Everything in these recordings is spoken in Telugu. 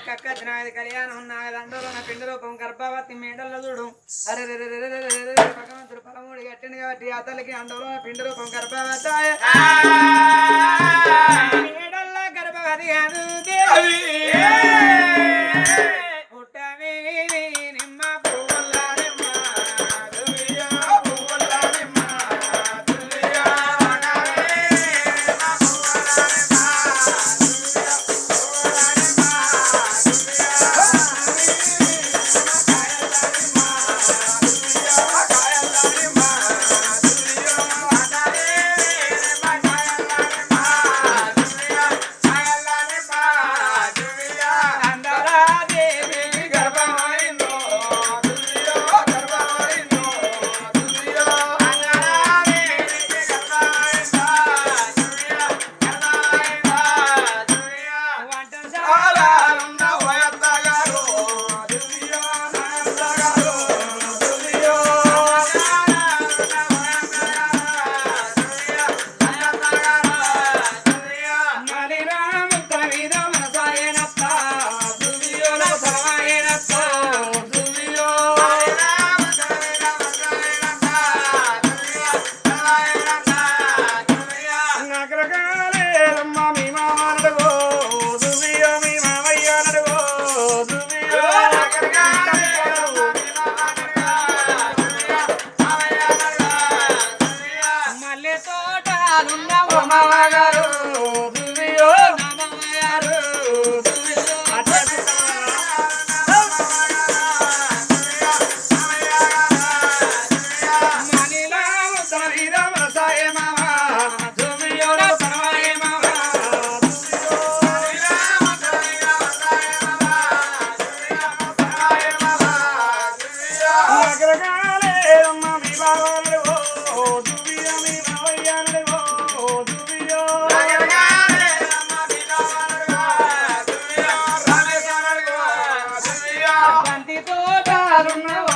ఒక్కక్క జనాది కళ్యాణం నాగదండలో నా రూపం గర్భవతి మేడల్లో చూడు. అరే భగవంతుడు పదమూడు కట్టింది కాబట్టి అతలకి అండలో రూపం గర్భవతి. మేడల్లో గర్భవతి అను దేవి Bye. I don't know.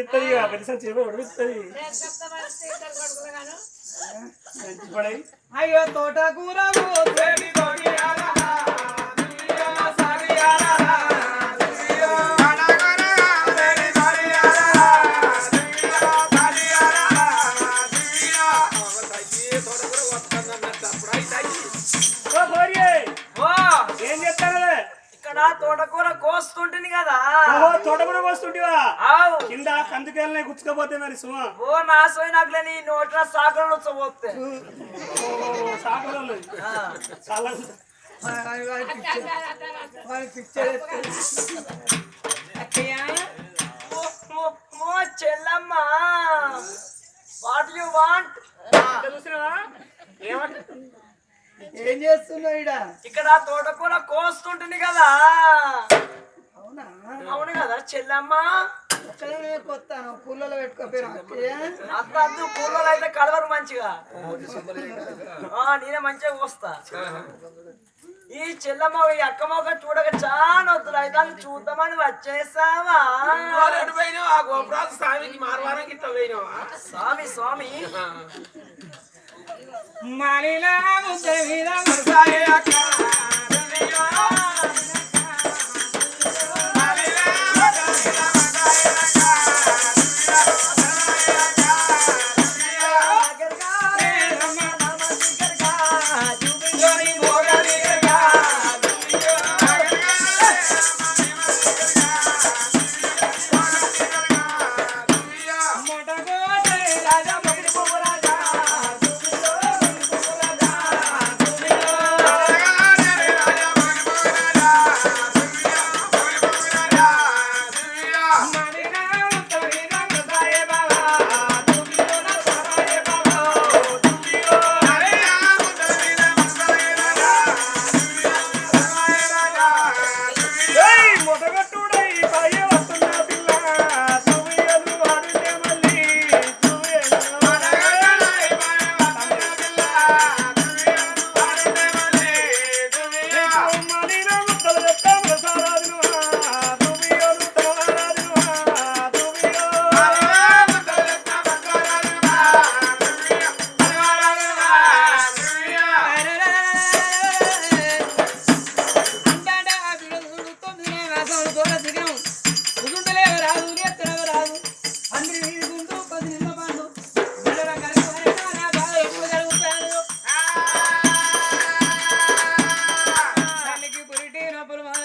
తెస్తుంది పెద్ద చేపలు పడిపిస్తుంది అయ్యో తోటకూర పుచ్చుకపోతే మరి సుమ? ఓ నా సోయినాకులే నీ నోట్ల సాకలు చూపోతే సాకలు చెల్లమ్మ. వాట్ యు వాంట్ ఏం చేస్తున్నావు ఇక్కడ తోటకూర కోస్తుంటుంది కదా. అవును? కదా చెల్లమ్మా. కొత్తాను కూలలో పెట్టుకోపోయాను కూలలో అయితే కలవరు మంచిగా. నేనే మంచిగా వస్తా. ఈ చెల్లమ్మ ఈ అక్కమ్మ చూడక చాలా వద్దులు. అయితే చూద్దామని వచ్చేసావా? గోపురాజు స్వామికి మార్వారం ఇట్లా పోయినావా? స్వామి స్వామి. మరిలా por más.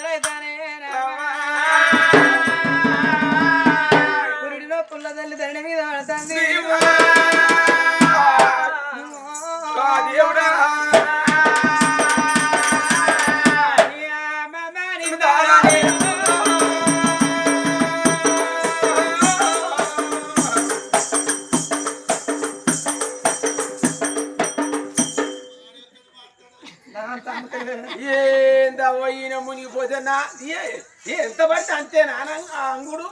ఏందవ్వ ఈయన మునిగిపోతే నా ఎంత పడితే అంతేనా అంగుడు.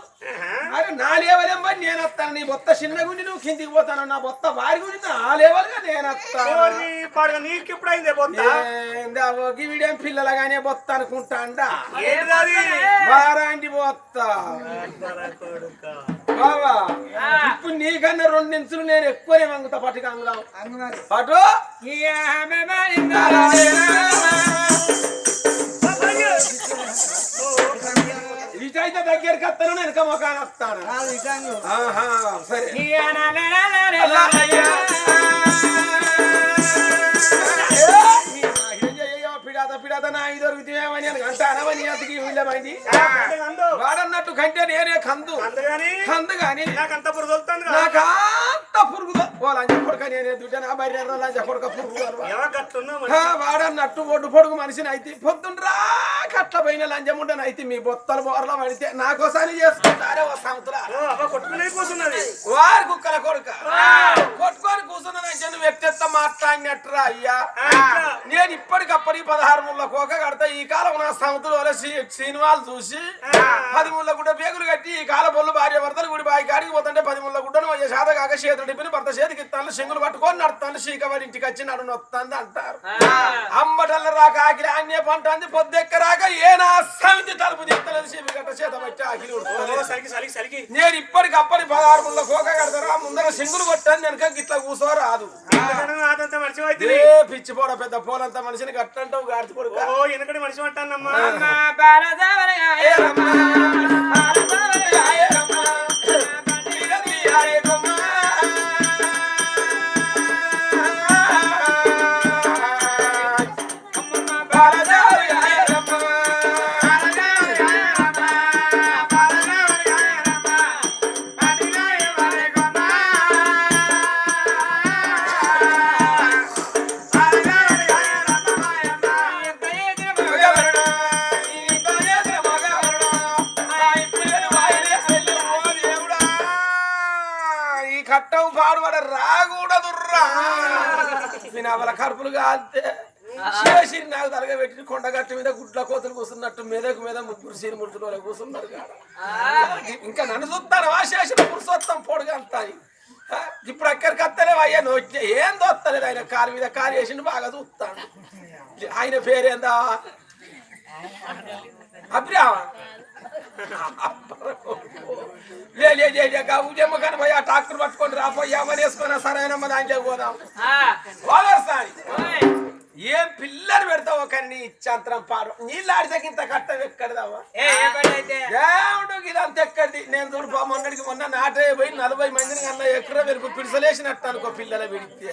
అరే నా లేవలేం మరి నేను వస్తాను నీ బొత్త చిన్నగుండి నువ్వు కిందికి పోతాను నా బొత్త వారి గుండి నా లేవలుగా నేను వస్తాను నీకు ఎప్పుడు అయిందే బొత్త? ఏందవ్వ గివిడేం పిల్లలగానే బొత్త అనుకుంటా అండా వారాంటి బొత్త. బావా ఇప్పుడు నీకన్నా రెండు ఇంచులు నేను ఎక్కువనే వంగుతా పట్టుకు అంగుదాం పటు? ఇటైతే దగ్గరికి వస్తాను వెనక మొఖాన్ని వస్తాను. సరే. పిడాత పిడాత నా ఐదు దొరుకుతామని అంటే అనవని అంతకి వీళ్ళమైంది అందు వాడన్నట్టు కంటే నేనే కందు. కందు గాని. నాకు అంత పురుగు పురుగు లంచ నేనే బయట లంచ పురుగు వాడన్నట్టు ఒడ్డు పొడుగు మనిషిని అయితే పొద్దునరా కట్ల పోయిన లంజముండని అయితే మీ బొత్తలు బోర్ల పడితే నాకోసారి చేసుకుంటారే ఓ కూర్చున్నది వారి కుక్కల కొడుక. కొట్టుకొని కూర్చున్నదంటే నువ్వు ఎట్టెత్త మాట్లాడినట్టురా అయ్యా. నేను ఇప్పటికప్పటికి పదహారు ముళ్ళ కోక కడతా ఈ కాలం నా సముద్రం వల్ల సి- సినిమాలు చూసి పది ముళ్ళ గుడ్డ పేగులు కట్టి ఈ కాల బొల్లు భార్య భర్తలు గుడి బాయి కాడికి పోతుంటే చేతులు టిప్పిన భర్త చేతికి ఇస్తాను శంగులు పట్టుకొని నడుతాను శీకవాడి ఇంటికి వచ్చి నడు నొత్తాంది అంటారు. అమ్మటల్ల రాక ఆకిలి అన్నే పంట అంది పొద్దెక్క రాక ఏ నా సమితి తలుపు తీస్తలేదు చీమి గట్ట చేత వచ్చి ఆకిలి ఉడుతుంది సరికి సరికి సరికి నేను ఇప్పటికప్పటి పదహారు ముళ్ళ కోక కడతారా ముందర సింగులు కొట్టాను వెనక గిట్ల మర్చిపోయింది ఏ పిచ్చి పోడ పెద్ద పోలంత మనిషిని గట్టంటావు గాడిచి కొడుకు. ఓ వెనకటి మనిషి అంటానమ్మా కట్టం పాడుబడ రాకూడదుర్రా నేను అవల కడుపులు కాల్తే చేసి నాకు తలగబెట్టి కొండగట్టు మీద గుడ్ల కోతలు కూర్చున్నట్టు మెదకు మీద ముగ్గురు సీని ముడుచులో కూర్చున్నారు కాడ ఇంకా నన్ను చూస్తాను వాసేసిన పురుషోత్తం పొడుగు అంతాయి. ఆ, ఇప్పుడు అక్కడికి వస్తలేవు అయ్యా నోట్ ఏం దొత్తలేదు ఆయన. కాలు మీద కాలు వేసిండు బాగా చూస్తాడు. ఆయన పేరేందా? అభిరామ లే లే లే కానీ పోయి ఆ ట్రాక్టర్ పట్టుకొని రాపోయి ఏమని వేసుకొని సరైన దాంట్లో పోదాం పోదర్సాని ఏం పిల్లలు పెడతావు కానీ నీ ఇచ్చాంతరం పాడు నీళ్ళు ఆడితే ఇంత కట్టం ఎక్కడదావా దేవుడు ఇదంతా ఎక్కడిది నేను చూడు మొన్నటికి మొన్న నాటే పోయి నలభై మందిని కన్నా ఎక్కడ వెలుగు పిడిసలేసినట్టు అనుకో పిల్లల విడితే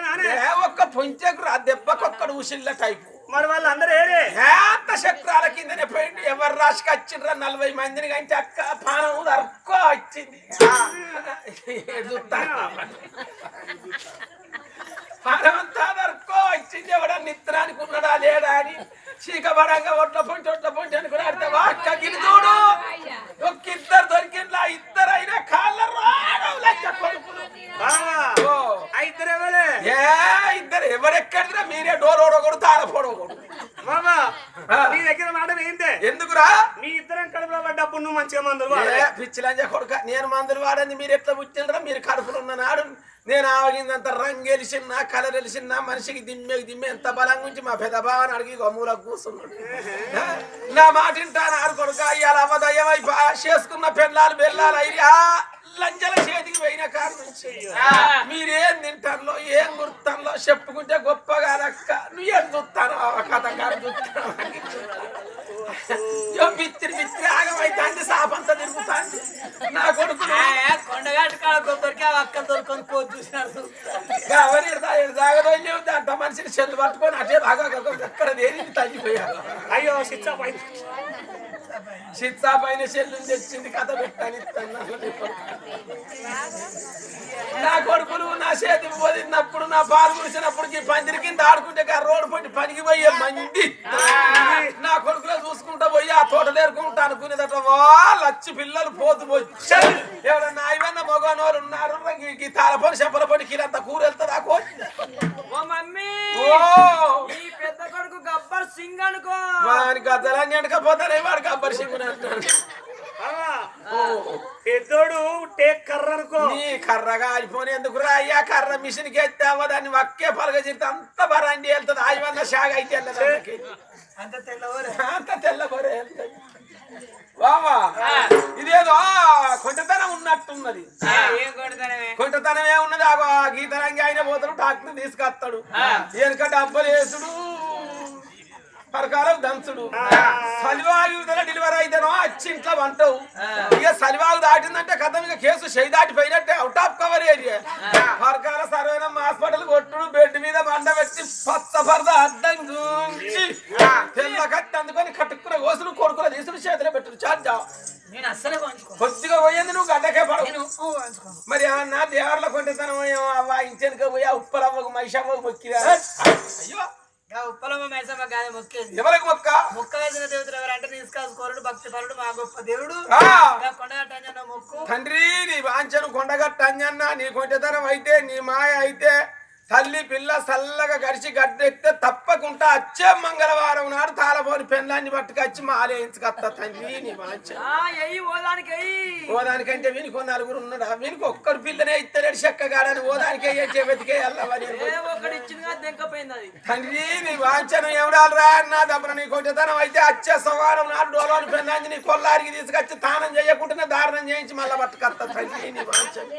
నానే ఒక్క పొంచెకు ఆ దెబ్బకొక్కడు ఉసిళ్ళ టైపు మరి వాళ్ళందరూ ఏరే? ఎంత చక్రాల కిందనే పోయింది ఎవరు రాసుకు వచ్చిండ్రా? నలభై మందిని కంటే అక్క పానం అరుక్కో వచ్చింది. చూస్తాను పానం అంతా అరుక్కో వచ్చింది. ఎవడ నిత్రానికి ఉన్నాడా లేడా అని చీకబడంగా ఒట్ల పొంటి ఒట్ల పొంటి అనుకుని అడితే అక్క గిరిదూడు ఒక్క ఇద్దరు దొరికిండ్లా ఇద్దరు అయినా కాళ్ళ రావడం లెక్క కొడుకులు. ఇద్దరు ఎవరే? ఏ ఇద్దరు ఎవరెక్కడిదిరా మీరే డోర్ ఓడకూడదు తాళ పోడకూడదు బాబా. నీ దగ్గర మాట ఏంటే ఎందుకురా? మీ ఇద్దరం కడుపులో పడ్డప్పుడు నువ్వు మంచిగా మందులు ఏ వాడాలి. పిచ్చిలంజ కొడుక నేను మందులు వాడింది మీరు ఎట్లా పుట్టినరా మీరు కడుపులో ఉన్న నాడు నేను ఆవగిందంత రంగు వెలిసిన్నా కలర్ వెలిసిన్నా మనిషికి దిమ్మేకి దిమ్మే ఎంత బలంగా ఉంచి మా పెద్ద బావని అడిగి గమ్ములకు కూర్చున్నాడు. నా మాట వింటాను? ఆడు కొడుక ఇవాళ అవదయమై చేసుకున్న పెళ్ళాలు బెల్లాలు అయ్యా లంజల పోయిన కాడ నుంచి మీరేం తింటారులో ఏం గుర్తాలో చెప్పుకుంటే గొప్పగా రక్క. నువ్వు ఏం చూస్తాను కథ కాదు చూస్తాను. బిత్తిరి బిత్తిరి ఆగమైతాంది సాపంతా తిరుగుతాంది. నా కొడుకు కొండగట్టు కాడ ఆ అక్క దొరుకుని కోరి చూసినారు. గవని దాగదోలేవు దాంట్లో మనిషిని చెల్లు పట్టుకొని అటే బాగా ఎక్కడ దేనికి తగ్గిపోయారు? అయ్యో ఆఫ్ చిత్సా పైన తెచ్చింది కథ పెట్టాను నా కొడుకులు నా చేతి పోదినప్పుడు నా పాలు కురిసినప్పుడు ఈ పందిరి కింద ఆడుకుంటే రోడ్డు పొట్టి పనికి పోయే మంది. నా కొడుకులో చూసుకుంటా పోయి ఆ తోట లేరుకుంటా అనుకునేదట వా లచ్చి పిల్లలు పోతు వచ్చి ఎవరన్నా ఇవన్న మగనోరు ఉన్నారు తాళపొడి చెప్పల పొడి కిలంత కూర వెళ్తుందా ఓ మమ్మీ! కొడుకు గబ్బర్ సింగ్ అనుకో. వాని గద్దలని వెనకపోతానే వాడు గబ్బర్ బావా, పెద్దోడు టేక్ కర్ర అనుకో. నీ కర్రగా ఆగిపోని ఎందుకు రా అయ్యా కర్ర మిషన్కి ఎత్తావా దాన్ని వక్కే పలగ చెప్తే అంత బరాండి వెళ్తుంది. ఆయివన్న షాగ్ అయితే వెళ్ళదు. అంత తెల్లవరే. అంత తెల్లబరే వెళ్తుంది. వావా ఇదేదో కొంటతనం ఉన్నట్టున్నది. కొంటతనం ఏమున్నది ఆ గీతరంగి ఆయన పోతాడు డాక్టర్ తీసుకొస్తాడు వెనక డబ్బలేసుడు పరకాలకు దంచుడు. సలివాగు డెలివరీ అయితేనో వచ్చి ఇంట్లో వంటవు ఇక సలివాగు దాటిందంటే కథం ఇక కేసు చేయి దాటిపోయినట్టే out of cover area Parakala సర్వైన hospital కొట్టుడు బెడ్ మీద బండ పెట్టి పచ్చ పరద అడ్డం గుంచి తెల్ల కట్టి అందుకొని కట్టుకున్న కోసులు కొడుకుల తీసుడు చేతిలో పెట్టుడు. చార్జా కొద్దిగా పోయింది నువ్వు గడ్డకే పడవు. మరి ఏమన్నా దేవర్ల కొంటతనం అవ్వ ఇంచెనక పోయి ఉప్పలవ్వకు మైషమ్మకు మొక్కిరా. అయ్యో! ఉప్పలమ్మ మైసమ్మ మొక్కేది ఎవరికి మొక్క? మొక్క వేసిన దేవతలు ఎవరంటే నిష్కాసుకోరుడు భక్తి పరుడు మా గొప్ప దేవుడు. కొండగట్టంజన్న మొక్కు. తండ్రి నీ వాంఛను కొండగట్ట అంజన్న నీ కొంటతనం అయితే నీ మాయ అయితే తల్లి పిల్ల చల్లగా గడిచి గడ్డెక్కితే తప్పకుండా వచ్చే మంగళవారం నాడు తాళపోని పెళ్ళాన్ని పట్టుకొచ్చి మాలేయించుకొస్తా తండ్రి నీ వాంఛ. ఓదానికంటే వీనికి నలుగురు ఉన్నాడా? వీనికి ఒక్కరు పిల్లనే ఇత్తలేడు చెక్కగాడని ఓదానికి ఒక్కడు అది. తండ్రి నీ వాంఛను ఎవడాలరా? అన్న దప్పున నీ కొంచెతనం అయితే వచ్చే సవారం నాడు డోలోని పెన్నాంచి నీ కొల్లారికి తీసుకొచ్చి తానం చేయకుండానే దారుణం చేయించి మళ్ళా పట్టుకొస్తా తండ్రి నీ వాంఛను.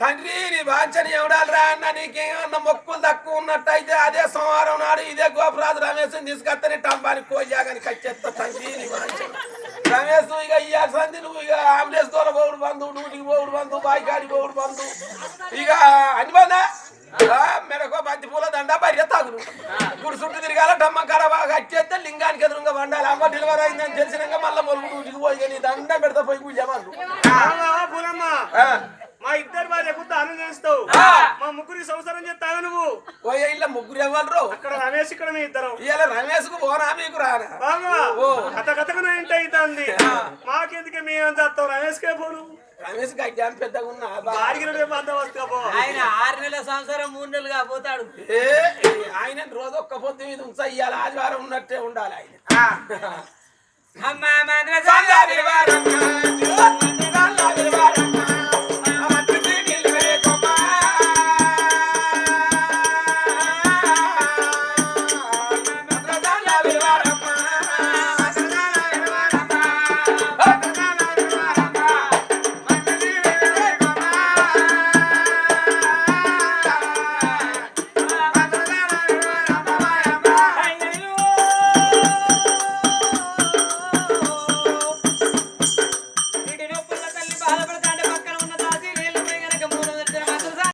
తండ్రి నీ వాంఛను ఎవడాలరా అన్న నీకేమన్నా మొక్కులు తక్కువ ఉన్నట్టయితే అదే సోమవారం నాడు ఇదే గోపురాజు రమేష్ తీసుకొస్తే టంబానికి కోజాగని కచ్చేస్తా తండ్రి నీ రమేష్ ఇక ఇయ్యాల సంధి నువ్వు ఇక అంబులెన్స్ ద్వారా పోవుడు బంధు డ్యూటీకి పోవుడు బంధు బాయికాడికి పోవుడు బంధు ఇక అన్ని బందా మెడకో బంతి పూల దండ భార్య తాగుడు గుడి చుట్టూ తిరగాల డమ్మ కడ బాగా కట్టేస్తే లింగానికి ఎదురుగా వండాలి అమ్మ డెలివరీ అయిందని తెలిసినాక మళ్ళీ మొలుగు డ్యూటీకి పోయి నీ దండ పెడతా పోయి పూలమ్మ మా ఇద్దరు భార్యకు దానం చేస్తావు. మా ముగ్గురి సంసారం చేస్తావు నువ్వు? పోయే ఇళ్ళ ముగ్గురు ఎవరు? అక్కడ రమేష్ ఇక్కడ మీ ఇద్దరం. ఇవాళ రమేష్కు పోనా మీకు రానా? బాగా ఓ. కథ అవుతుంది మాకెందుకే మేము చేస్తాం? రమేష్ కే పోను రమేష్ గడ్డాన్ని పెద్దగా ఉన్నా ఆయన ఆరు నెలల సంవత్సరం మూడు నెలలుగా పోతాడు ఏ ఆయన రోజు ఒక్క పొద్దు మీద ఉంచా ఇవాళ ఆదివారం ఉన్నట్టే ఉండాలి ఆయన. అమ్మా మంద్ర